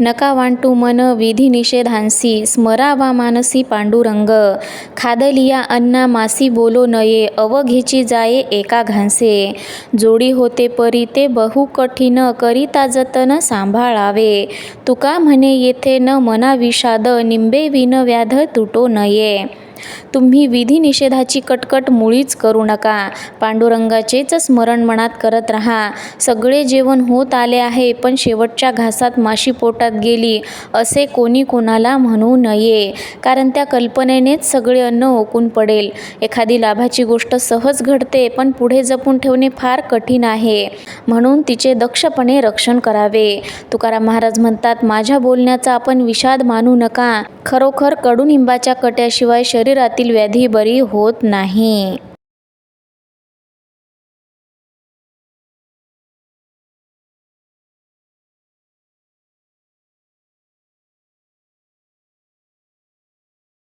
नका वांटू मन विधी निषेधांसी स्मरावा मानसी पांडुरंग. खादलिया अन्ना मासी बोलो नये अवघेची जाये एका घांसे. जोडी होते परी ते बहु कठीण करिता जतन सांभाळावे. तुका म्हणे येथे न मना विषाद निंबे विन व्याध तुटो नये. तुम्ही विधी निषेधाची कटकट मुळीच करू नका. पांडुरंगाचेच स्मरण मनात करत राहा. सगळे जेवण होत आले आहे पण शेवटच्या घासात माशी पोटात गेली. असे कोणी कोणाला म्हणू नये. कारण त्या कल्पनेनेच सगळे अन्न ओकून पडेल. एखादी लाभाची गोष्ट सहज घडते पण पुढे जपून ठेवणे फार कठीण आहे. म्हणून तिचे दक्षपणे रक्षण करावे. तुकाराम महाराज म्हणतात माझ्या बोलण्याचा आपण विषाद मानू नका. खरोखर कडुनिंबाच्या कट्याशिवाय शरीरातील व्याधी बरी होत नाही.